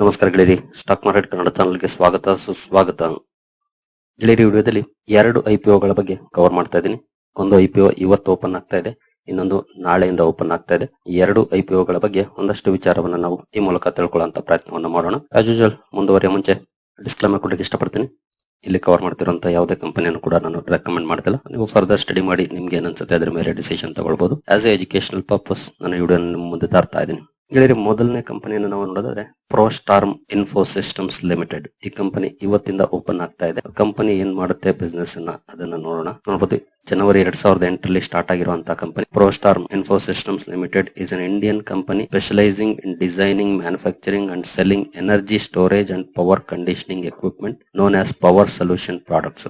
ನಮಸ್ಕಾರ ಗೆಳೆಯರಿ. Stock market Kannada ಚಾನಲ್ಗೆ ಸ್ವಾಗತ, ಸುಸ್ವಾಗತ. ಗೆಳೆಯರಿ, ವಿಡಿಯೋದಲ್ಲಿ ಎರಡು ಐ ಪಿ ಬಗ್ಗೆ ಕವರ್ ಮಾಡ್ತಾ ಇದ್ದೀನಿ. ಒಂದು ಐ ಇವತ್ತು ಓಪನ್ ಆಗ್ತಾ ಇದೆ, ಇನ್ನೊಂದು ನಾಳೆಯಿಂದ ಓಪನ್ ಆಗ್ತಾ ಇದೆ. ಎರಡು ಐ ಪಿ ಬಗ್ಗೆ ಒಂದಷ್ಟು ವಿಚಾರವನ್ನು ನಾವು ಈ ಮೂಲಕ ತಿಳ್ಕೊಳ್ಳುವಂತ ಪ್ರಯತ್ನವನ್ನು ಮಾಡೋಣ. ಆಸ್ ಯೂಶಲ್ ಮುಂದುವರಿಯ ಮುಂಚೆ ಡಿಸ್ಕ್ಲೇಮರ್ ಕೊಡಕ್ಕೆ ಇಷ್ಟಪಡ್ತೀನಿ. ಇಲ್ಲಿ ಕವರ್ ಮಾಡ್ತಿರುವಂತ ಯಾವುದೇ ಕಂಪನಿಯನ್ನು ಕೂಡ ನಾನು ರೆಕಮೆಂಡ್ ಮಾಡ್ತಿಲ್ಲ. ನೀವು ಫರ್ದರ್ ಸ್ಟಡಿ ಮಾಡಿ ನಿಮ್ಗೆ ಏನ್ ಅನ್ಸುತ್ತೆ ಅದ್ರ ಮೇಲೆ ಡಿಸಿಷನ್ ತಗೊಳ್ಬಹುದು ಆಸ್ ಎ ಎಜುಕೇಶನಲ್ ಪರ್ಪಸ್ ನಾನು ವಿಡಿಯೋ ಮುಂದೆ ತರ್ತಾ ಇದ್ದೀನಿ. ಗೆಳೆಯರಿ ಮೊದಲನೇ ಕಂಪನಿಯನ್ನು ನಾವು ನೋಡೋದಾದ್ರೆ ಪ್ರೋಸ್ಟಾರ್ಮ್ ಇನ್ಫೋ ಸಿಸ್ಟಮ್ಸ್ ಲಿಮಿಟೆಡ್ ಈ ಕಂಪನಿ ಇವತ್ತಿಂದ ಓಪನ್ ಆಗ್ತಾ ಇದೆ. ಕಂಪನಿ ಏನ್ ಮಾಡುತ್ತೆ ಬಿಸ್ನೆಸ್ ಅನ್ನ ಅದನ್ನ ನೋಡೋಣ. ನೋಡಬಹುದು ಜನವರಿ ಎರಡ್ ಸಾವಿರದ ಎಂಟರಲ್ಲಿ ಸ್ಟಾರ್ಟ್ ಆಗಿರುವಂತಹ company Prostarm info systems limited is an Indian company specialising in designing manufacturing and selling energy storage and power conditioning equipment known as power solution products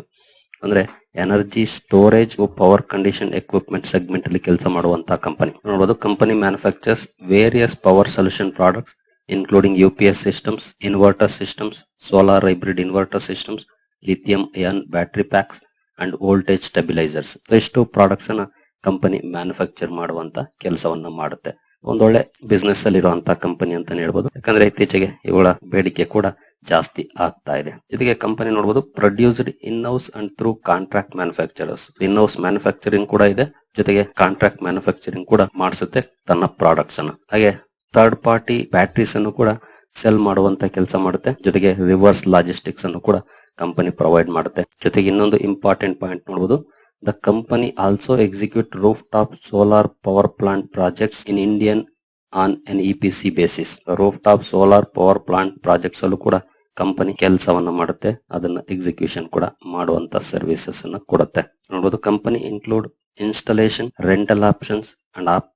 ಅಂದ್ರೆ energy storage power condition equipment segment ಅಲ್ಲಿ ಕೆಲಸ ಮಾಡುವಂತಹ company ನೋಡಬಹುದು company manufactures various power solution products including U P S systems inverter systems solar hybrid inverter systems lithium ion battery packs and voltage stabilisers ಇಷ್ಟು products ಅನ್ನ company manufacture ಮಾಡುವಂತ ಕೆಲಸವನ್ನ ಮಾಡುತ್ತೆ. ಒಂದೊಳ್ಳೆ ಬಿಸ್ನೆಸ್ ಅಲ್ಲಿ ಇರುವಂತಹ ಕಂಪನಿ ಅಂತಾನೆ ಹೇಳ್ಬೋದು. ಯಾಕಂದ್ರೆ ಇತ್ತೀಚೆಗೆ ಇವುಗಳ ಬೇಡಿಕೆ ಕೂಡ ಜಾಸ್ತಿ ಆಗ್ತಾ ಇದೆ. ಜೊತೆಗೆ ಕಂಪನಿ ನೋಡಬಹುದು produced in house and through contract manufacturers in house manufacturing ಕೂಡ ಇದೆ, ಜೊತೆಗೆ ಕಾಂಟ್ರಾಕ್ಟ್ ಮ್ಯಾನುಫ್ಯಾಕ್ಚರಿಂಗ್ ಕೂಡ ಮಾಡಿಸುತ್ತೆ ತನ್ನ ಪ್ರಾಡಕ್ಟ್ಸ್ ಅನ್ನ. ಹಾಗೆ ಥರ್ಡ್ ಪಾರ್ಟಿ ಬ್ಯಾಟ್ರೀಸ್ ಅನ್ನು ಕೂಡ ಸೆಲ್ ಮಾಡುವಂತ ಕೆಲಸ ಮಾಡುತ್ತೆ, ಜೊತೆಗೆ ರಿವರ್ಸ್ ಲಾಜಿಸ್ಟಿಕ್ಸ್ ಅನ್ನು ಕೂಡ ಕಂಪನಿ ಪ್ರೊವೈಡ್ ಮಾಡುತ್ತೆ. ಜೊತೆಗೆ ಇನ್ನೊಂದು ಇಂಪಾರ್ಟೆಂಟ್ ಪಾಯಿಂಟ್ ನೋಡಬಹುದು company also execute roof top solar power plant projects in Indian on an E P C basis roof top solar power plant projects ಅಲ್ಲೂ ಕೂಡ ಕಂಪನಿ ಕೆಲಸವನ್ನ ಮಾಡುತ್ತೆ. ಅದನ್ನ ಎಕ್ಸಿಕ್ಯೂಷನ್ ಕೂಡ ಮಾಡುವಂತ ಸರ್ವಿಸಸ್ ಅನ್ನ ಕೊಡುತ್ತೆ. ನೋಡಬಹುದು company include installation rental options and after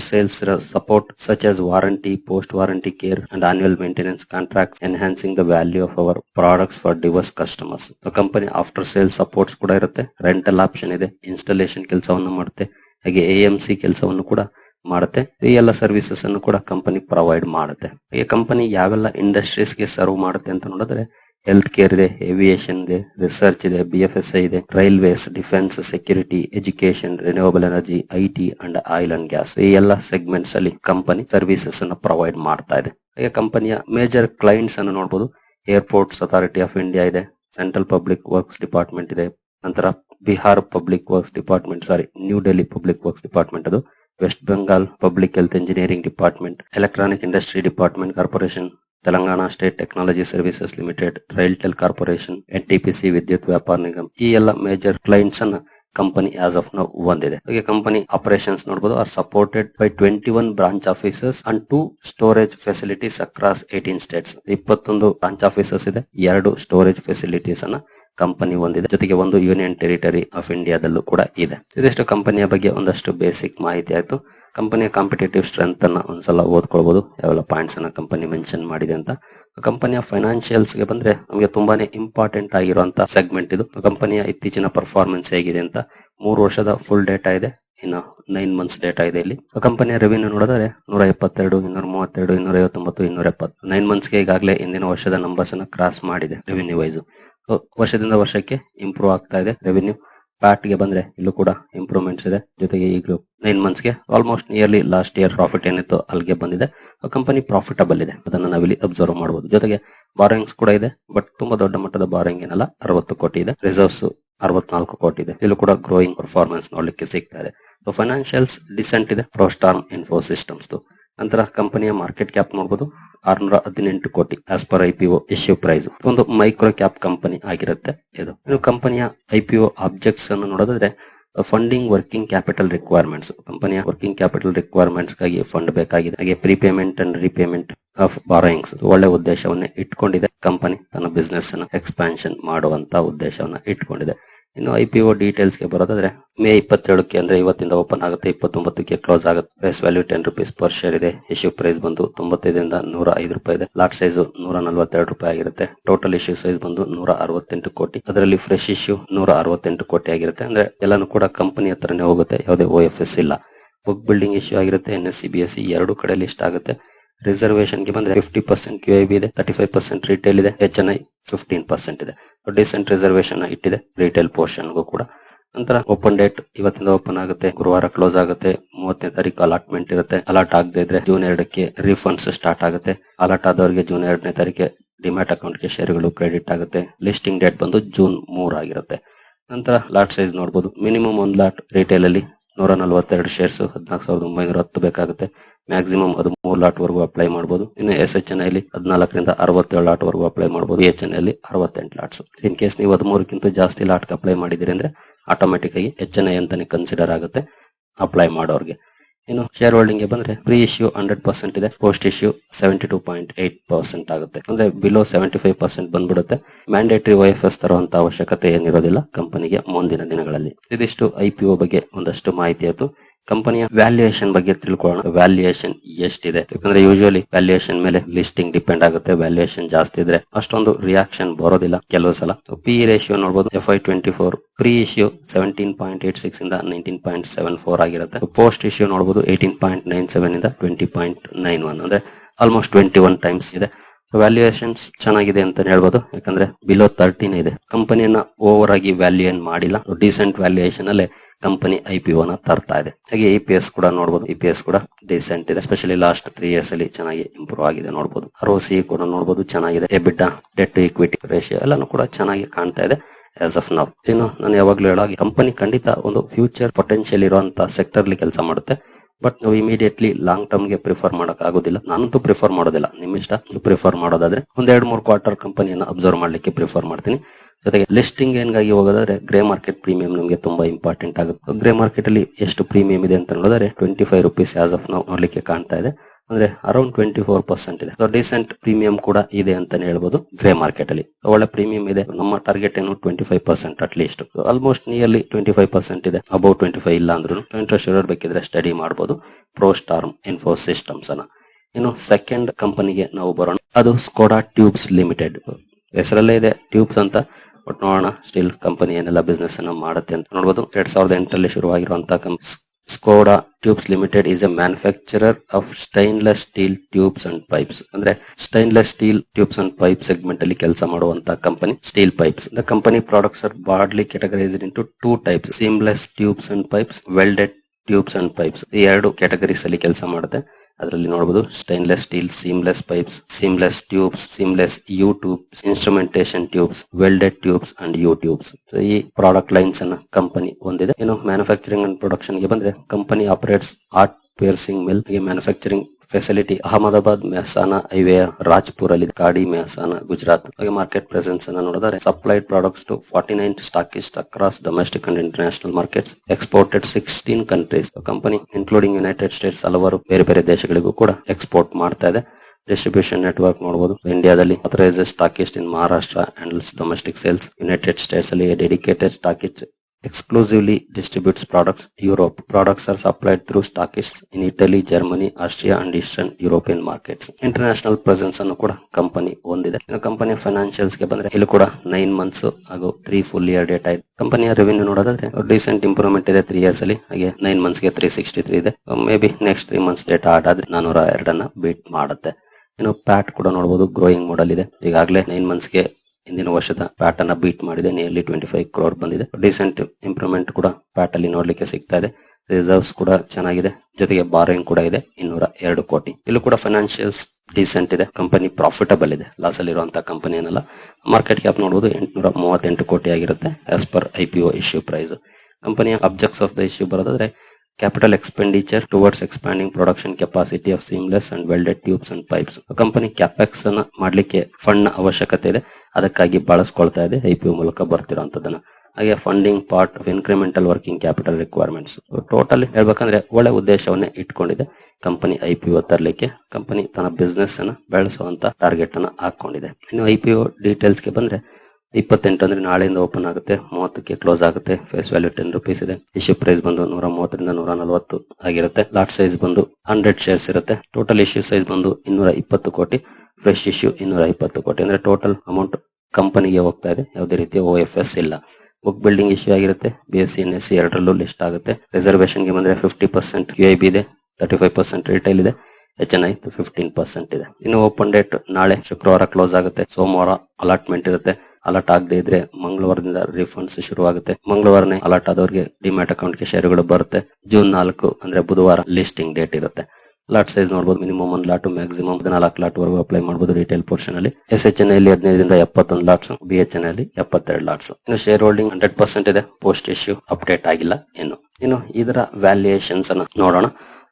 sales support such as warranty post warranty care and maintenance contracts, enhancing the value of our products for diverse customers company after sale supports ಕೂಡ ಇರುತ್ತೆ rental option ಇದೆ installation ಕೆಲಸವನ್ನು ಮಾಡುತ್ತೆ ಹಾಗೆ A M C ಕೆಲಸವನ್ನು ಕೂಡ ಮಾಡುತ್ತೆ ಈ ಎಲ್ಲ ಸರ್ವಿಸಸ್ ಅನ್ನು ಕೂಡ ಕಂಪನಿ ಪ್ರೊವೈಡ್ ಮಾಡುತ್ತೆ ಈ ಕಂಪನಿ ಯಾವೆಲ್ಲ ಇಂಡಸ್ಟ್ರೀಸ್ಗೆ ಸರ್ವ್ ಮಾಡುತ್ತೆ ಅಂತ ನೋಡಿದ್ರೆ ಹೆಲ್ತ್ ಕೇರ್ ಇದೆ ಏವಿಯೇಷನ್ ಇದೆ ರಿಸರ್ಚ್ ಇದೆ ಬಿ ಎಫ್ ಎಸ್ ಐ ಇದೆ railways defence security education renewable energy I T and oil and gas ಈ ಎಲ್ಲ ಸೆಗ್ಮೆಂಟ್ಸ್ ಅಲ್ಲಿ ಕಂಪನಿ ಸರ್ವಿಸಸ್ ಅನ್ನು ಪ್ರೊವೈಡ್ ಮಾಡ್ತಾ ಇದೆ. ಹಾಗೆ ಕಂಪನಿಯ ಮೇಜರ್ ಕ್ಲೈಂಟ್ಸ್ ಅನ್ನು ನೋಡಬಹುದು ಏರ್ಪೋರ್ಟ್ಸ್ ಅಥಾರಿಟಿ ಆಫ್ ಇಂಡಿಯಾ ಇದೆ ಸೆಂಟ್ರಲ್ ಪಬ್ಲಿಕ್ ವರ್ಕ್ಸ್ ಡಿಪಾರ್ಟ್ಮೆಂಟ್ ಇದೆ, ನಂತರ Bihar public works department sorry New Delhi public works department ಅದು West Bengal public health engineering department electronic industry department corporation Telangana state technology services limited RailTel corporation, NTPC Vidyut Vyapar Nigam ಈ ಎಲ್ಲ major clients ಅನ್ನ company as of now ಹೊಂದಿದೆ ಹಾಗೆ company operations ನೋಡಬಹುದು are supported by twenty one branch offices and two storage facilities across eighteen states ಇಪ್ಪತ್ತೊಂದು branch offices ಇದೆ, ಎರಡು storage facilities ಅನ್ನ ಕಂಪನಿ ಹೊಂದಿದೆ. ಜೊತೆಗೆ ಒಂದು ಯೂನಿಯನ್ ಟೆರಿಟರಿ ಆಫ್ ಇಂಡಿಯಾದಲ್ಲೂ ಕೂಡ ಇದೆ. ಇದಿಷ್ಟು ಕಂಪನಿಯ ಬಗ್ಗೆ ಒಂದಷ್ಟು ಬೇಸಿಕ್ ಮಾಹಿತಿ ಆಯಿತು. ಕಂಪನಿಯ ಕಾಂಪಿಟೇಟಿವ್ ಸ್ಟ್ರೆಂತ್ ಅನ್ನ ಒಂದ್ಸಲ ಓದ್ಕೊಳ್ಬಹುದು ಯಾವೆಲ್ಲ ಪಾಯಿಂಟ್ಸ್ ಅನ್ನ ಕಂಪನಿ ಮೆನ್ಷನ್ ಮಾಡಿದೆ ಅಂತ. ಕಂಪನಿಯ ಫೈನಾನ್ಷಿಯಲ್ಸ್ಗೆ ಬಂದ್ರೆ ನಮಗೆ ತುಂಬಾನೇ ಇಂಪಾರ್ಟೆಂಟ್ ಆಗಿರುವಂತಹ ಸೆಗ್ಮೆಂಟ್ ಇದು. ಕಂಪನಿಯ ಇತ್ತೀಚಿನ ಪರ್ಫಾರ್ಮೆನ್ಸ್ ಹೇಗಿದೆ ಅಂತ. ಮೂರು ವರ್ಷದ ಫುಲ್ ಡೇಟಾ ಇದೆ. ಇನ್ನು ನೈನ್ ಮಂತ್ಸ್ ಡೇಟಾ ಇದೆ ಇಲ್ಲಿ. ಕಂಪನಿಯ ರೆವಿನ್ಯೂ ನೋಡಿದ್ರೆ ನೂರ ಎಪ್ಪತ್ತೆರಡು, ಇನ್ನೂರ ಮೂವತ್ತೆರಡು, ಇನ್ನೂರ ಐವತ್ತೊಂಬತ್ತು, ಇನ್ನೂರ ಎಪ್ಪತ್ತು. ನೈನ್ ಮಂತ್ಸ್ಗೆ ಈಗಾಗಲೇ ಹಿಂದಿನ ವರ್ಷದ ನಂಬರ್ಸ್ ಅನ್ನ ಕ್ರಾಸ್ ಮಾಡಿದೆ ರೆವಿನ್ಯೂ ವೈಸ್ ವರ್ಷದಿಂದ ವರ್ಷಕ್ಕೆ ಇಂಪ್ರೂವ್ ಆಗ್ತಾ ಇದೆ ರೆವಿನ್ಯೂ ಪ್ಯಾಟ್ಗೆ ಬಂದ್ರೆ ಇಲ್ಲೂ ಕೂಡ ಇಂಪ್ರೂವ್ಮೆಂಟ್ಸ್ ಇದೆ. ಜೊತೆಗೆ ಈಗಲೂ nine ಮಂತ್ಸ್ಗೆ almost nearly last year profit ಏನಿತ್ತು ಅಲ್ಲಿಗೆ ಬಂದಿದೆ. ಕಂಪನಿ ಪ್ರಾಫಿಟಬಲ್ ಇದೆ. ಅದನ್ನ ನಾವಿಲ್ಲಿ ಅಬ್ಸರ್ವ್ ಮಾಡಬಹುದು ಜೊತೆಗೆ ಬಾರೋಯಿಂಗ್ಸ್ ಕೂಡ ಇದೆ ಬಟ್ ತುಂಬಾ ದೊಡ್ಡ ಮಟ್ಟದ ಬಾರೋಯಿಂಗ್ ಏನಲ್ಲ, ಅರವತ್ತು ಕೋಟಿ ಇದೆ. ರಿಸರ್ವ್ಸ್ ಅರವತ್ನಾಲ್ಕು ಕೋಟಿ ಇದೆ. ಇಲ್ಲೂ ಕೂಡ ಗ್ರೋಯಿಂಗ್ ಪರ್ಫಾರ್ಮೆನ್ಸ್ ನೋಡ್ಲಿಕ್ಕೆ ಸಿಗ್ತಾ ಇದೆ. ಸೊ ಫೈನಾನ್ಷಿಯಲ್ಸ್ ಡಿಸೆಂಟ್ ಇದೆ. ಪ್ರೋಸ್ಟಾರ್ಮ್ ಇನ್ಫೋ ಸಿಸ್ಟಮ್ಸ್ ನಂತರ ಕಂಪನಿಯ ಮಾರ್ಕೆಟ್ ಕ್ಯಾಪ್ ನೋಡಬಹುದು ಆರ್ನೂರ ಹದಿನೆಂಟು ಕೋಟಿ as per I issue price ಒಂದು ಮೈಕ್ರೋ ಕ್ಯಾಪ್ ಕಂಪನಿ ಆಗಿರುತ್ತೆ ಇದು. ಇನ್ನು ಕಂಪನಿಯ ಐ ಆಬ್ಜೆಕ್ಟ್ಸ್ ಅನ್ನು ನೋಡೋದಾದ್ರೆ ಫಂಡಿಂಗ್ ವರ್ಕಿಂಗ್ ಕ್ಯಾಪಿಟಲ್ ರಿಕ್ವೈರ್ಮೆಂಟ್ಸ್ ಕಂಪನಿಯ ವರ್ಕಿಂಗ್ ಕ್ಯಾಪಿಟಲ್ ರಿಕ್ವೈರ್ಮೆಂಟ್ಸ್ಗಾಗಿ ಫಂಡ್ ಬೇಕಾಗಿದೆ. ಹಾಗೆ prepayment and repayment of borrowings ಒಳ್ಳೆ ಉದ್ದೇಶವನ್ನ ಇಟ್ಕೊಂಡಿದೆ. ಕಂಪನಿ ತನ್ನ ಬಿಸ್ನೆಸ್ ಅನ್ನು ಎಕ್ಸ್ಪಾನ್ಷನ್ ಮಾಡುವಂತ ಉದ್ದೇಶವನ್ನ ಇಟ್ಕೊಂಡಿದೆ. ಇನ್ನು ಐ ಪಿ ಒ ಡೀಟೇಲ್ಸ್ಗೆ ಬರೋದಾದ್ರೆ ಮೇ ಇಪ್ಪತ್ತೇಳಕ್ಕೆ ಅಂದ್ರೆ ಇವತ್ತಿಂದ ಓಪನ್ ಆಗುತ್ತೆ, ಇಪ್ಪತ್ತೊಂಬತ್ತಕ್ಕೆ ಕ್ಲೋಸ್ ಆಗುತ್ತೆ. Face value ten rupees per share ಇದೆ. ಇಶ್ಯೂ ಪ್ರೈಸ್ ಬಂದು ತೊಂಬತ್ತೈದರಿಂದ ನೂರ ಐದು ರೂಪಾಯಿ ಇದೆ. ಲಾಟ್ ಸೈಜ್ ನೂರ ನಲವತ್ತೆರಡು ರೂಪಾಯಿ ಆಗಿರುತ್ತೆ. ಟೋಟಲ್ ಇಶ್ಯೂ ಸೈಜ್ ಬಂದು ನೂರ ಅರವತ್ತೆಂಟು ಕೋಟಿ. ಅದರಲ್ಲಿ ಫ್ರೆಶ್ ಇಶ್ಯೂ ನೂರ ಅರವತ್ತೆಂಟು ಕೋಟಿ ಆಗಿರುತ್ತೆ. ಅಂದ್ರೆ ಎಲ್ಲಾನು ಕೂಡ ಕಂಪನಿ ಹತ್ರನೇ ಹೋಗುತ್ತೆ. ಯಾವುದೇ ಓ ಇಲ್ಲ. ಬುಕ್ ಬಿಲ್ಡಿಂಗ್ ಇಶ್ಯೂ ಆಗಿರುತ್ತೆ. N S C B S C ಎರಡು ಕಡೆ ಲಿಸ್ಟ್ ಆಗುತ್ತೆ. ರಿಸರ್ವೇಶನ್ಗೆ ಬಂದ್ರೆ fifty percent Q I B ಇದೆ ತರ್ಟಿ ಫೈವ್ ಪರ್ಸೆಂಟ್ ರಿಟೇಲ್ ಇದೆ H N I fifteen percent ಇದೆ. ಡಿಸೆಂಟ್ ರಿಸರ್ವೇಶನ್ ಇಟ್ಟಿದೆ ರಿಟೇಲ್ ಪೋರ್ಷನ್ಗೂ ಕೂಡ. ನಂತರ ಓಪನ್ ಡೇಟ್ ಇವತ್ತಿಂದ ಓಪನ್ ಆಗುತ್ತೆ, ಗುರುವಾರ ಕ್ಲೋಸ್ ಆಗುತ್ತೆ, ಮೂವತ್ತನೇ ತಾರೀಕು ಅಲಾಟ್ಮೆಂಟ್ ಇರುತ್ತೆ. ಅಲಾಟ್ ಆಗದೆ ಇದ್ರೆ ಜೂನ್ ಎರಡಕ್ಕೆ ರೀಫಂಡ್ಸ್ ಸ್ಟಾರ್ಟ್ ಆಗುತ್ತೆ. ಅಲಾಟ್ ಆದವರಿಗೆ ಜೂನ್ ಎರಡನೇ ತಾರೀಕೆ ಡಿಮ್ಯಾಟ್ ಅಕೌಂಟ್ಗೆ ಶೇರ್ಗಳು ಕ್ರೆಡಿಟ್ ಆಗುತ್ತೆ. ಲಿಸ್ಟಿಂಗ್ ಡೇಟ್ ಬಂದು ಜೂನ್ ಮೂರ್ ಆಗಿರುತ್ತೆ. ನಂತರ ಲಾಟ್ ಸೈಜ್ ನೋಡಬಹುದು ಮಿನಿಮಮ್ ಒಂದು ಲಾಟ್ ರಿಟೇಲ್ ಅಲ್ಲಿ ನೂರ ನಲವತ್ತೆರಡು ಶೇರ್ಸ್ ಹದಿನಾಲ್ಕು ಸಾವಿರದ ಒಂಬೈನೂರ ಹತ್ತು ಬೇಕಾಗುತ್ತೆ. ಮ್ಯಾಕ್ಸಿಮಮ್ ಅದು ಮೂರು ಲಾಟ್ ವರೆಗೂ ಅಪ್ಲೈ ಮಾಡಬಹುದು ಇನ್ನು ಎಸ್ ಎಚ್ ಎನ್ ಅಲ್ಲಿ ಹದಿನಾಲ್ಕರಿಂದ ಅರವತ್ತೇಳು ಲಾಟ್ ವರೆಗೂ ಅಪ್ಲೈ ಮಾಡಬಹುದು ಎಚ್ ಎನ್ ಅಲ್ಲಿ ಅರವತ್ತೆಂಟು ಲಾಟ್ಸ್. ಇನ್ ಕೇಸ್ ನೀವು ಹದಿಮೂರಕ್ಕಿಂತ ಜಾಸ್ತಿ ಲಾಟ್ ಅಪ್ಲೈ ಮಾಡಿದಿರಿ ಅಂದ್ರೆ ಆಟೋಮೆಟಿಕ್ ಆಗಿ ಎಚ್ ಎನ್ ಐ ಅಂತಾನೆ ಕನ್ಸಿಡರ್ ಆಗುತ್ತೆ ಅಪ್ಲೈ ಮಾಡೋರ್ಗೆ. ಇನ್ನು ಶೇರ್ ಹೋಲ್ಡಿಂಗ್ಗೆ ಬಂದ್ರೆ ಪ್ರೀ ಇಶ್ಯೂ ಹಂಡ್ರೆಡ್ ಪರ್ಸೆಂಟ್ ಇದೆ post issue seventy two point eight percent ಆಗುತ್ತೆ. ಅಂದ್ರೆ ಬಿಲೋ ಸೆವೆಂಟಿ ಫೈವ್ ಪರ್ಸೆಂಟ್ ಬಂದ್ಬಿಡುತ್ತೆ. ಮ್ಯಾಂಡೇಟರಿ ವೈಫ್ ಎಫ್ ಎಸ್ ತರುವಂತ ಅವಶ್ಯಕತೆ ಏನಿರೋದಿಲ್ಲ ಕಂಪನಿಗೆ ಮುಂದಿನ ದಿನಗಳಲ್ಲಿ. ಇದಿಷ್ಟು ಐಪಿಒ ಬಗ್ಗೆ ಒಂದಷ್ಟು ಮಾಹಿತಿ ಆಯ್ತು. ಕಂಪನಿಯ ವ್ಯಾಲ್ಯೂಯೇಷನ್ ಬಗ್ಗೆ ತಿಳ್ಕೊಳ್ಳೋಣ. ವ್ಯಾಲ್ಯೂಯೇಷನ್ ಎಷ್ಟಿದೆ? ಯಾಕಂದ್ರೆ ಯೂಶುವಲಿ ವ್ಯಾಲ್ಯೂಯೇಷನ್ ಮೇಲೆ ಲಿಸ್ಟಿಂಗ್ ಡಿಪೆಂಡ್ ಆಗುತ್ತೆ. ವ್ಯಾಲ್ಯೂಯೇಷನ್ ಜಾಸ್ತಿ ಇದ್ರೆ ಅಷ್ಟೊಂದು ರಿಯಾಕ್ಷನ್ ಬರೋದಿಲ್ಲ ಕೆಲವು ಸಲ. ಪಿ ರೇಷಿಯೋ ನೋಡಬಹುದು F Y twenty four pre issue seventeen point eight six ಇಂದ ನೈನ್ಟೀನ್ ಪಾಯಿಂಟ್ ಸೆವೆನ್ ಫೋರ್ ಆಗಿರುತ್ತೆ. ಪೋಸ್ಟ್ ಇಶ್ಯೂ ನೋಡಬಹುದು ಏಯ್ಟೀನ್ ಪಾಯಿಂಟ್ ನೈನ್ ಸೆವೆನ್ ಇಂದ ಟ್ವೆಂಟಿ ಪಾಯಿಂಟ್ ನೈನ್ ಒನ್ ಅಂದ್ರೆ ಆಲ್ಮೋಸ್ಟ್ ಟ್ವೆಂಟಿ ಒನ್ ಟೈಮ್ಸ್ ಇದೆ. ವ್ಯಾಲ್ಯೂಯೇಷನ್ಸ್ ಚೆನ್ನಾಗಿದೆ ಅಂತ ಹೇಳ್ಬೋದು. ಯಾಕಂದ್ರೆ ಬಿಲೋ ತರ್ಟೀನ್ ಇದೆ. ಕಂಪನಿಯನ್ನ ಓವರ್ ಆಗಿ ವ್ಯಾಲ್ಯೂಯೇನ್ ಮಾಡಿಲ್ಲ. ಡಿಸೆಂಟ್ ವ್ಯಾಲ್ಯೂಯೇಷನ್ ಅಲ್ಲೇ ಕಂಪನಿ ಐ ಪಿ ತರ್ತಾ ಇದೆ. ಹಾಗೆ ಇ ಪಿ ಎಸ್ ಕೂಡ ನೋಡಬಹುದು ಇ ಕೂಡ ಡಿಸೆಂಟ್ ಇದೆ. ಸ್ಪೆಷಲಿ ಲಾಸ್ಟ್ ತ್ರೀ ಇಯರ್ಸ್ ಅಲ್ಲಿ ಚೆನ್ನಾಗಿ ಇಂಪ್ರೂವ್ ಆಗಿದೆ ನೋಡಬಹುದು ಸಿ ಕೂಡ ನೋಡಬಹುದು ಚೆನ್ನಾಗಿದೆ. EBITA debt to equity ratio ಎಲ್ಲಾನು ಕೂಡ ಚೆನ್ನಾಗಿ ಕಾಣ್ತಾ ಇದೆ ಆಸ್ ಆಫ್ ನೌ ಇನ್ನು ನಾನು ಯಾವಾಗ್ಲೂ ಹಾಗೆ ಕಂಪನಿ ಖಂಡಿತ ಒಂದು ಫ್ಯೂಚರ್ ಪೊಟೆನ್ಶಿಯಲ್ ಇರುವಂತಹ ಸೆಕ್ಟರ್ ಅಲ್ಲಿ ಕೆಲಸ ಮಾಡುತ್ತೆ. ಬಟ್ ನಾವು ಇಮಿಡಿಯೇಟ್ಲಿ ಲಾಂಗ್ ಟರ್ಮ್ಗೆ ಪ್ರಿಫರ್ ಮಾಡಕ್ ಆಗೋದಿಲ್ಲ. ನಾನಂತೂ ಪ್ರಿಫರ್ ಮಾಡೋದಿಲ್ಲ. ನಿಮ್ಮ ಇಷ್ಟ ನೀವು ಪ್ರಿಫರ್ ಮಾಡೋದಾದ್ರೆ ಒಂದ್ ಎರಡ್ ಮೂರು ಕ್ವಾರ್ಟರ್ ಕಂಪನಿಯನ್ನು ಅಬ್ಸರ್ವ್ ಮಾಡ್ಲಿಕ್ಕೆ ಪ್ರಿಫರ್ ಮಾಡ್ತೀನಿ. ಜೊತೆಗೆ ಲಿಸ್ಟಿಂಗ್ ಏನ್ಗಾಗಿ ಹೋಗೋದಾದ್ರೆ ಗ್ರೇ ಮಾರ್ಕೆಟ್ ಪ್ರೀಮಿಯಂ ನಮಗೆ ತುಂಬಾ ಇಂಪಾರ್ಟೆಂಟ್ ಆಗುತ್ತೆ. ಗ್ರೇ ಮಾರ್ಕೆಟ್ ಅಲ್ಲಿ ಎಷ್ಟು ಪ್ರೀಮಿಯಂ ಇದೆ ಅಂತ ನೋಡಿದ್ರೆ twenty five rupees as of ನಾವು ನೋಡ್ಲಿಕ್ಕೆ ಕಾಣ್ತಾ ಇದೆ. ಅಂದ್ರೆ ಅರೌಂಡ್ ಟ್ವೆಂಟಿ ಫೋರ್ ಪರ್ಸೆಂಟ್ ಇದೆ ರೀಸೆಂಟ್ ಪ್ರೀಮಿಯಂ ಕೂಡ ಇದೆ ಅಂತಾನೆ ಹೇಳ್ಬೋದು ಗ್ರೇ ಮಾರ್ಕೆಟ್ ಅಲ್ಲಿ. ಒಳ್ಳೆ ಪ್ರೀಮಿಯಂ ಇದೆ. ನಮ್ಮ ಟಾರ್ಗೆಟ್ ಏನು twenty five percent at least almost nearly twenty five percent ಇದೆ. ಅಬೌವ್ ಟ್ವೆಂಟಿ ಫೈವ್ ಇಲ್ಲ ಅಂದ್ರೂ ಇಂಟ್ರೆಸ್ಟ್ ಇರೋರು ಬೇಕಿದ್ರೆ ಸ್ಟಡಿ ಮಾಡಬಹುದು ಪ್ರೋ ಸ್ಟಾರ್ಮ್ ಇನ್ಫೋ ಸಿಸ್ಟಮ್ಸ್ ಅನ್ನ. ಇನ್ನು ಸೆಕೆಂಡ್ ಕಂಪನಿಗೆ ನಾವು ಬರೋಣ. ಅದು ಸ್ಕೋಡಾ ಟ್ಯೂಬ್ಸ್ ಲಿಮಿಟೆಡ್ ಹೆಸರಲ್ಲೇ ಇದೆ ಟ್ಯೂಬ್ಸ್ ಅಂತ. ಬಟ್ ನೋಡೋಣ. ಸ್ಟಿಲ್ ಕಂಪನಿ ಏನೆಲ್ಲ ಬಿಸ್ನೆಸ್ ಅನ್ನ ಮಾಡುತ್ತೆ ಅಂತ ನೋಡಬಹುದು ಎರಡ್ ಸಾವಿರದ ಎಂಟರಲ್ಲಿ ಶುರುವಾಗಿರುವಂತಹ Scoda tubes limited is a manufacturer of stainless steel tubes and pipes ಅಂದ್ರೆ stainless steel tubes and pipe segment ಅಲ್ಲಿ ಕೆಲಸ ಮಾಡುವಂತಹ company steel pipes the company products are broadly categorised into two types seamless tubes and pipes welded tubes and pipes ಈ ಎರಡು categories ಅಲ್ಲಿ ಕೆಲಸ ಮಾಡುತ್ತೆ. ಅದರಲ್ಲಿ ನೋಡಬಹುದು stainless steel seamless pipes seamless tubes seamless U tubes instrumentation tubes welded tubes and U tubes ಈ product lines ಅನ್ನ company ಹೊಂದಿದೆ ಏನು ಮ್ಯಾನುಫ್ಯಾಕ್ಚರಿಂಗ್ ಅಂಡ್ ಪ್ರೊಡಕ್ಷನ್ಗೆ ಬಂದ್ರೆ company operates art piercing mill manufacturing facility Ahmedabad Mehsana highway Rajpur ಅಲ್ಲಿ ಕಾಡಿ ಮೆಹಸಾನ ಗುಜರಾತ್ ಹಾಗೆ market presence ಅನ್ನ ನೋಡಿದರೆ supplied products to forty nine stockist across domestic and international markets exported sixteen countries company including United States ಹಲವಾರು ಬೇರೆ ಬೇರೆ ದೇಶಗಳಿಗೂ ಕೂಡ export ಮಾಡ್ತಾ ಇದೆ. ಡಿಸ್ಟ್ರಿಬ್ಯೂಷನ್ ನೆಟ್ವರ್ಕ್ ನೋಡಬಹುದು ಇಂಡಿಯಾದಲ್ಲಿ authorised stockist in Maharashtra handles domestic sales United States ಅಲ್ಲಿ dedicated stockist exclusively distributes products Europe. Products are supplied through stockists in Italy, Germany, Austria and Eastern European markets. International presence ಅನ್ನು ಕೂಡ company ಹೊಂದಿದೆ. ಕಂಪನಿಯ ಫೈನಾನ್ಷಿಯಲ್ಸ್ಗೆ ಬಂದ್ರೆ ಇಲ್ಲಿ ಕೂಡ nine months ಹಾಗೂ three full year data ಇದೆ. ಕಂಪನಿಯ ರೆವಿನ್ಯೂ ನೋಡೋದಾದ್ರೆ ಡಿಸೆಂಟ್ ಇಂಪ್ರೂವ್ಮೆಂಟ್ ಇದೆ ತ್ರೀ ಇಯರ್ಸ್ ಅಲ್ಲಿ. ಹಾಗೆ ನೈನ್ ಮಂತ್ಸ್ಗೆ ತ್ರೀ ಸಿಕ್ಸ್ಟಿ ತ್ರೀ ಇದೆ. May be next three months data add ಆದ್ರೆ ನಾನೂರ ಎರಡನ್ನ ಬೀಟ್ ಮಾಡುತ್ತೆ. ಇನ್ನು ಪ್ಯಾಟ್ ಕೂಡ ನೋಡಬಹುದು ಗ್ರೋಯಿಂಗ್ ಮಾಡಲ್ ಇದೆ. ಈಗಾಗಲೇ ನೈನ್ ಮಂತ್ಸ್ಗೆ ಹಿಂದಿನ ವರ್ಷದ ಪ್ಯಾಟ್ ಅನ್ನ ಬೀಟ್ ಮಾಡಿದೆ. ನಿಯರ್ಲಿ ಟ್ವೆಂಟಿ ಫೈವ್ ಕ್ರೋರ್ ಬಂದಿದೆ. ರೀಸೆಂಟ್ ಇಂಪ್ರೂವ್ಮೆಂಟ್ ಕೂಡ ಪ್ಯಾಟ್ ಅಲ್ಲಿ ನೋಡ್ಲಿಕ್ಕೆ ಸಿಗ್ತಾ ಇದೆ. ರಿಸರ್ವ್ಸ್ ಕೂಡ ಚೆನ್ನಾಗಿದೆ. ಜೊತೆಗೆ ಬಾರೋಯಿಂಗ್ ಕೂಡ ಇದೆ. ಇನ್ನೂರ ಎರಡು ಕೋಟಿ. ಇಲ್ಲೂ ಕೂಡ ಫೈನಾನ್ಷಿಯಲ್ಸ್ ಡಿಸೆಂಟ್ ಇದೆ. ಕಂಪನಿ ಪ್ರಾಫಿಟಬಲ್ ಇದೆ. ಲಾಸ್ ಅಲ್ಲಿ ಇರುವಂತಹ ಕಂಪನಿ ಏನಲ್ಲ ಮಾರ್ಕೆಟ್ ಕ್ಯಾಪ್ ನೋಡಬಹುದು ಎಂಟುನೂರ ಮೂವತ್ತೆಂಟು ಕೋಟಿ ಆಗಿರುತ್ತೆ as per I P O issue price ಕಂಪನಿಯ ಅಬ್ಜೆಕ್ಟ್ಸ್ ಆಫ್ ದ ಇಶ್ಯೂ ಬರೋದಾದ್ರೆ capital expenditure towards expanding production capacity of seamless and welded tubes and pipes. Company capex ಅನ್ನ ಮಾಡ್ಲಿಕ್ಕೆ ಫಂಡ್ ಅವಶ್ಯಕತೆ ಇದೆ. ಅದಕ್ಕಾಗಿ ಬಳಸ್ಕೊಳ್ತಾ ಇದೆ. ಐ ಪಿ ಮೂಲಕ ಬರ್ತಿರೋಂಥದ್ದನ್ನ. ಹಾಗೆ funding part of incremental working capital requirements total ಹೇಳ್ಬೇಕಂದ್ರೆ ಒಳ್ಳೆ ಉದ್ದೇಶವನ್ನೇ ಇಟ್ಕೊಂಡಿದೆ. ಕಂಪನಿ ಐ ಪಿ ಒ ತರಲಿಕ್ಕೆ ಕಂಪನಿ ತನ್ನ ಬಿಸ್ನೆಸ್ ಅನ್ನ ಬೆಳೆಸುವಂತ ಟಾರ್ಗೆಟ್ ಅನ್ನ ಹಾಕೊಂಡಿದೆ ಇನ್ನು ಐ ಪಿ ಒ ಡೀಟೇಲ್ಸ್ಗೆ ಬಂದ್ರೆ ಇಪ್ಪತ್ತೆಂಟು ಅಂದ್ರೆ ನಾಳೆಯಿಂದ ಓಪನ್ ಆಗುತ್ತೆ. ಮೂವತ್ತಕ್ಕೆ ಕ್ಲೋಸ್ ಆಗುತ್ತೆ. ಫೇಸ್ ವ್ಯಾಲ್ಯೂ ಟೆನ್ ರುಪೀಸ್ ಇದೆ. ಇಶ್ಯೂ ಪ್ರೈಸ್ ಬಂದು ನೂರ ಮೂವತ್ತರಿಂದ ನೂರ ನಲವತ್ತು ಆಗಿರುತ್ತೆ. ಲಾಟ್ ಸೈಜ್ ಬಂದು ಹಂಡ್ರೆಡ್ ಶೇರ್ಸ್ ಇರುತ್ತೆ. ಟೋಟಲ್ ಇಶ್ಯೂ ಸೈಜ್ ಬಂದು ಇನ್ನೂರ ಇಪ್ಪತ್ತು ಕೋಟಿ. ಫ್ರೆಶ್ ಇಶ್ಯೂ ಇನ್ನೂರ ಇಪ್ಪತ್ತು ಕೋಟಿ. ಅಂದ್ರೆ ಟೋಟಲ್ ಅಮೌಂಟ್ ಕಂಪನಿಗೆ ಹೋಗ್ತಾ ಇದೆ. ಯಾವುದೇ ರೀತಿಯ ಓ ಎಫ್ ಎಸ್ ಇಲ್ಲ. ಬುಕ್ ಬಿಲ್ಡಿಂಗ್ ಇಶ್ಯೂ ಆಗಿರುತ್ತೆ. B S N S C ಎರಡರಲ್ಲೂ ಲಿಸ್ಟ್ ಆಗುತ್ತೆ. ರಿಸರ್ವೇಶನ್ಗೆ ಬಂದ್ರೆ fifty percent U I B ಇದೆ. ತರ್ಟಿ ಫೈವ್ ಪರ್ಸೆಂಟ್ ರಿಟೈಲ್ ಇದೆ H N I fifteen percent ಇದೆ. ಇನ್ನು ಓಪನ್ ಡೇಟ್ ನಾಳೆ ಶುಕ್ರವಾರ ಕ್ಲೋಸ್ ಆಗುತ್ತೆ. ಸೋಮವಾರ ಅಲಾಟ್ಮೆಂಟ್ ಇರುತ್ತೆ. ಅಲರ್ಟ್ ಆಗದೆ ಇದ್ರೆ ಮಂಗಳವಾರದಿಂದ ರಿಫಂಡ್ಸ್ ಶುರುವಾಗುತ್ತೆ. ಮಂಗಳವಾರನೇ ಅಲರ್ಟ್ ಆದವರಿಗೆ ಡಿಮ್ಯಾಟ್ ಅಕೌಂಟ್ಗೆ ಶೇರುಗಳು ಬರುತ್ತೆ. ಜೂನ್ ನಾಲ್ಕು ಅಂದ್ರೆ ಬುಧವಾರ ಲಿಸ್ಟಿಂಗ್ ಡೇಟ್ ಇರುತ್ತೆ. ಲಾಟ್ ಸೈಜ್ ನೋಡಬಹುದು ಮಿನಿಮಮ್ ಒಂದು ಲಾಟ್ ಮ್ಯಾಕ್ಸಿಮಮ್ ಹದಿನಾಲ್ಕು ಲಾಟ್ ವರೆಗೂ ಅಪ್ಲೈ ಮಾಡಬಹುದು ರಿಟೇಲ್ ಪೋರ್ಷನ್ ಅಲ್ಲಿ. ಎಸ್ ಎಚ್ ಎನ್ ಅಲ್ಲಿ ಹದಿನೈದರಿಂದ ಎಪ್ಪತ್ತೊಂದು ಲಾಟ್ಸ್ ಬಿ ಎಚ್ ಎನ್ ಅಲ್ಲಿ ಎಪ್ಪತ್ತೆರಡು ಲಾಟ್ಸ್ ಇನ್ನು ಶೇರ್ ಹೋಲ್ಡಿಂಗ್ ಹಂಡ್ರೆಡ್ ಪರ್ಸೆಂಟ್ ಇದೆ ಪೋಸ್ಟ್ ಇಶ್ಯೂ ಅಪ್ಡೇಟ್ ಆಗಿಲ್ಲ ಇನ್ನು ಇನ್ನು ಇದರ ವ್ಯಾಲ್ಯೂಯೇಷನ್ಸ್ ಅನ್ನ ನೋಡೋಣ.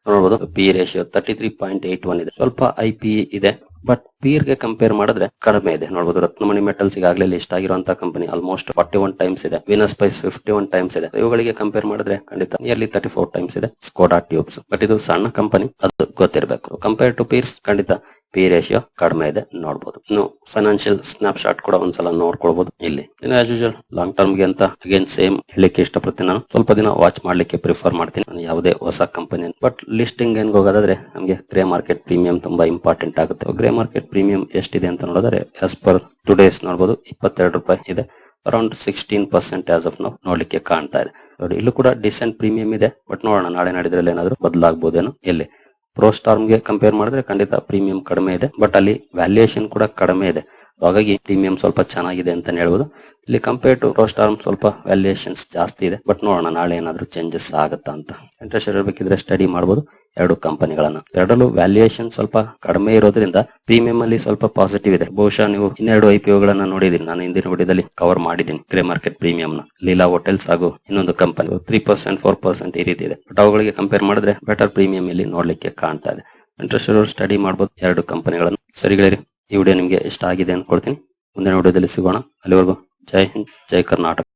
ನೋಡಬಹುದು P ratio thirty three point eight one ಇದೆ. ಸ್ವಲ್ಪ ಐ ಪಿ ಇದೆ. ಬಟ್ ಪೀರ್ಗೆ ಕಂಪೇರ್ ಮಾಡಿದ್ರೆ ಕಡಿಮೆ ಇದೆ. ನೋಡಬಹುದು ರತ್ನಮಣಿ ಮೆಟಲ್ಸ್ ಈಗಾಗಲೇ ಲಿಸ್ಟ್ ಆಗಿರುವಂತಹ company almost forty one times ಇದೆ. Venus spice fifty one times ಇದೆ. ಇವುಗಳಿಗೆ ಕಂಪೇರ್ ಮಾಡಿದ್ರೆ ಖಂಡಿತ ನಿಯರ್ಲಿ ತರ್ಟಿ ಫೋರ್ ಟೈಮ್ಸ್ ಇದೆ ಸ್ಕೋಡಾ ಟ್ಯೂಬ್ಸ್ ಬಟ್ ಇದು ಸಣ್ಣ ಕಂಪನಿ ಅದು ಗೊತ್ತಿರಬೇಕು. ಕಂಪೇರ್ ಟು ಪೀರ್ಸ್ ಖಂಡಿತ ಪಿ ರೇಷಿಯೋ ಕಡಿಮೆ ಇದೆ ನೋಡಬಹುದು ಇನ್ನು ಫೈನಾನ್ಷಿಯಲ್ ಸ್ನಾಪ್ ಶಾಟ್ ಕೂಡ ಒಂದ್ಸಲ ನೋಡ್ಕೊಳ್ಬಹುದು ಇಲ್ಲಿ ಆಸ್ ಯೂಶಲ್ ಲಾಂಗ್ ಟರ್ಮ್ಗೆ ಅಂತ ಅಗೇನ್ ಸೇಮ್ ಹೇಳಿಕ್ಕೆ ಇಷ್ಟಪಡ್ತೀನಿ ನಾನು. ಸ್ವಲ್ಪ ದಿನ ವಾಚ್ ಮಾಡ್ಲಿಕ್ಕೆ ಪ್ರಿಫರ್ ಮಾಡ್ತೀನಿ. ನಾನು ಯಾವುದೇ ಹೊಸ ಕಂಪನಿ ಬಟ್ ಲಿಸ್ಟಿಂಗ್ ಏನ್ ಹೋಗೋದಾದ್ರೆ, ನಮಗೆ ಗ್ರೇ ಮಾರ್ಕೆಟ್ ಪ್ರೀಮಿಯಂ ತುಂಬಾ ಇಂಪಾರ್ಟೆಂಟ್ ಆಗುತ್ತೆ. ಗ್ರೇ ಮಾರ್ಕೆಟ್ ಪ್ರೀಮಿಯಂ ಎಷ್ಟಿದೆ ಅಂತ ನೋಡಿದ್ರೆ ಆಸ್ ಪರ್ ಟು ಡೇಸ್ ನೋಡಬಹುದು ಇಪ್ಪತ್ತೆರಡು ರೂಪಾಯಿ ಇದೆ. Around sixteen percent as of ನಾವು ನೋಡ್ಲಿಕ್ಕೆ ಕಾಣ್ತಾ ಇದೆ. ನೋಡಿ, ಇಲ್ಲೂ ಕೂಡ ಡಿಸೆಂಟ್ ಪ್ರೀಮಿಯಂ ಇದೆ. ಬಟ್ ನೋಡೋಣ, ನಾಳೆ ನಾಡಿದ್ರಲ್ಲಿ ಏನಾದ್ರು ಬದಲಾಗಬಹುದೇನೋ ಇಲ್ಲಿ. ಪ್ರೋ ಗೆ ಕಂಪೇರ್ ಮಾಡಿದ್ರೆ ಖಂಡಿತ ಪ್ರೀಮಿಯಂ ಕಡಿಮೆ ಇದೆ. ಬಟ್ ಅಲ್ಲಿ ವ್ಯಾಲ್ಯೂಯೇಷನ್ ಕೂಡ ಕಡಿಮೆ ಇದೆ. ಹಾಗಾಗಿ ಪ್ರೀಮಿಯಂ ಸ್ವಲ್ಪ ಚೆನ್ನಾಗಿದೆ ಅಂತ ಹೇಳ್ಬೋದು. ಇಲ್ಲಿ ಕಂಪೇರ್ ಟು ಪ್ರೋ ಸ್ಟಾರ್ಮ್ ಸ್ವಲ್ಪ ವ್ಯಾಲ್ಯೂಯೇಷನ್ಸ್ ಜಾಸ್ತಿ ಇದೆ. ಬಟ್ ನೋಡೋಣ, ನಾಳೆ ಏನಾದ್ರು ಚೇಂಜಸ್ ಆಗುತ್ತಾ ಅಂತ. ಇಂಟ್ರೆಸ್ಟ್ ಇರಬೇಕಿದ್ರೆ ಸ್ಟಡಿ ಮಾಡಬಹುದು ಎರಡು ಕಂಪನಿಗಳನ್ನ. ಎರಡಲ್ಲೂ ವ್ಯಾಲ್ಯೂಯೇಷನ್ ಸ್ವಲ್ಪ ಕಡಿಮೆ ಇರೋದ್ರಿಂದ ಪ್ರೀಮಿಯಂ ಅಲ್ಲಿ ಸ್ವಲ್ಪ ಪಾಸಿಟಿವ್ ಇದೆ. ಬಹುಶಃ ನೀವು ಇನ್ನೆರಡು ಐ ಪಿ ಗಳನ್ನ ನೋಡಿದೀನಿ ನಾನು ಹಿಂದಿನ ವಿಡಿಯೋದಲ್ಲಿ ಕವರ್ ಮಾಡಿದ್ದೀನಿ ಗ್ರೇ ಮಾರ್ಕೆಟ್ ಪ್ರೀಮಿಯಂ ನ. ಲೀಲಾ ಹೋಟೆಲ್ಸ್ ಹಾಗೂ ಇನ್ನೊಂದು company three percent four percent ಈ ರೀತಿ ಇದೆ. ಬಟ್ ಅವುಗಳಿಗೆ ಕಂಪೇರ್ ಮಾಡಿದ್ರೆ ಬೆಟರ್ ಪ್ರೀಮಿಯಂ ಇಲ್ಲಿ ನೋಡ್ಲಿಕ್ಕೆ ಕಾಣ್ತಾ ಇದೆ. ಇಂಟ್ರೆಸ್ಟ್ ಇರೋರು ಸ್ಟಡಿ ಮಾಡಬಹುದು ಎರಡು ಕಂಪನಿಗಳನ್ನು. ಸರಿಗಳಿರಿ ಈ ವಿಡಿಯೋ ನಿಮಗೆ ಇಷ್ಟ ಆಗಿದೆ ಅನ್ಕೊಳ್ತೀನಿ. ಮುಂದಿನ ವಿಡಿಯೋದಲ್ಲಿ ಸಿಗೋಣ. ಅಲ್ಲಿವರೆಗೂ ಜೈ ಹಿಂದ್, ಜೈ ಕರ್ನಾಟಕ.